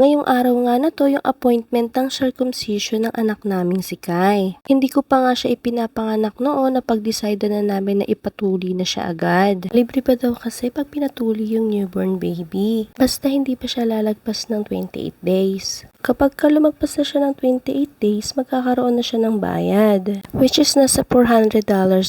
Ngayong araw nga na to yung appointment ng circumcision ng anak naming si Kai. Hindi ko pa nga siya ipinapanganak noon na pag-decide na namin na ipatuli na siya agad. Libre pa daw kasi pag pinatuli yung newborn baby. Basta hindi pa siya lalagpas ng 28 days. Kapag ka lumagpas na siya ng 28 days, magkakaroon na siya ng bayad. Which is nasa $400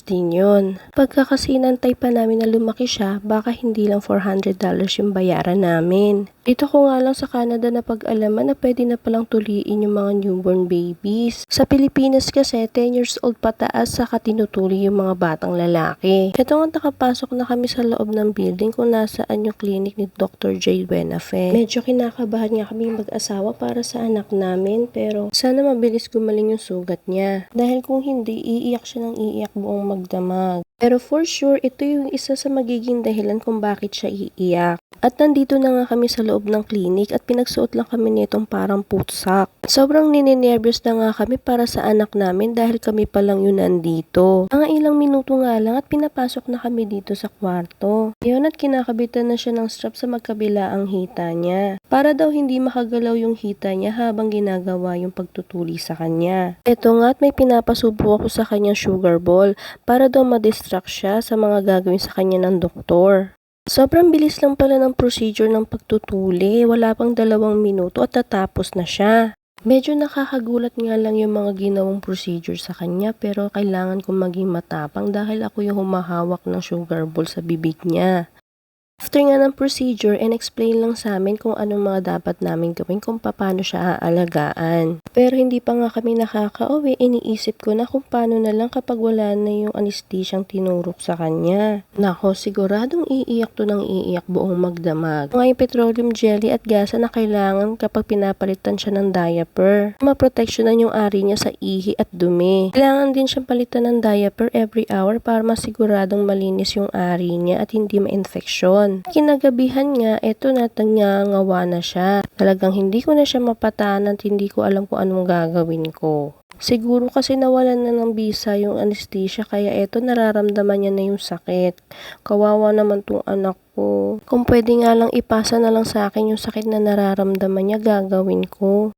din yun. Pagka kasi inantay pa namin na lumaki siya, baka hindi lang $400 yung bayaran namin. Dito ko nga lang sa Canada na pag-alaman na pwede na palang tuliin yung mga newborn babies. Sa Pilipinas kasi 10 years old pataas saka tinutuli yung mga batang lalaki. Ito nga nakapasok na kami sa loob ng building kung nasaan yung clinic ni Dr. J. Buenafe. Medyo kinakabahan nga kami mag-asawa para sa anak namin pero sana mabilis gumaling yung sugat niya. Dahil kung hindi, iiyak siya ng iiyak buong magdamag. Pero for sure, ito yung isa sa magiging dahilan kung bakit siya iiyak. At nandito na nga kami sa loob ng clinic at pinagsuot lang kami nitong parang putsak. Sobrang nininervyos na nga kami para sa anak namin dahil kami pa lang yun nandito. Mga ilang minuto nga lang at pinapasok na kami dito sa kwarto. Yun at kinakabitan na siya ng strap sa magkabila ang hita niya. Para daw hindi makagalaw yung hita niya habang ginagawa yung pagtutuli sa kanya. Ito nga at may pinapasubo ako sa kanyang sugar ball para daw ma-distract siya sa mga gagawin sa kanya ng doktor. Sobrang bilis lang pala ng procedure ng pagtutuli. Wala pang dalawang minuto at tatapos na siya. Medyo nakakagulat nga lang yung mga ginawang procedure sa kanya pero kailangan kong maging matapang dahil ako yung humahawak ng sugar ball sa bibig niya. After nga ng procedure, and-explain lang sa amin kung anong mga dapat namin gawin kung paano siya aalagaan. Pero hindi pa nga kami nakaka-uwi, iniisip ko na kung paano na lang kapag wala na yung anesthesiang tinurok sa kanya. Nako, siguradong iiyak to ng iiyak buong magdamag. Mga yung petroleum jelly at gasa na kailangan kapag pinapalitan siya ng diaper. Maproteksyonan yung ari niya sa ihi at dumi. Kailangan din siyang palitan ng diaper every hour para masiguradong malinis yung ari niya at hindi ma-infeksyon. Kinagabihan nga, eto na tangangawa na siya. Talagang hindi ko na siya mapatanan at hindi ko alam kung anong gagawin ko. Siguro kasi nawalan na ng bisa yung anesthesia kaya eto nararamdaman niya na yung sakit. Kawawa naman tong anak ko. Kung pwede nga lang ipasa na lang sa akin yung sakit na nararamdaman niya, gagawin ko.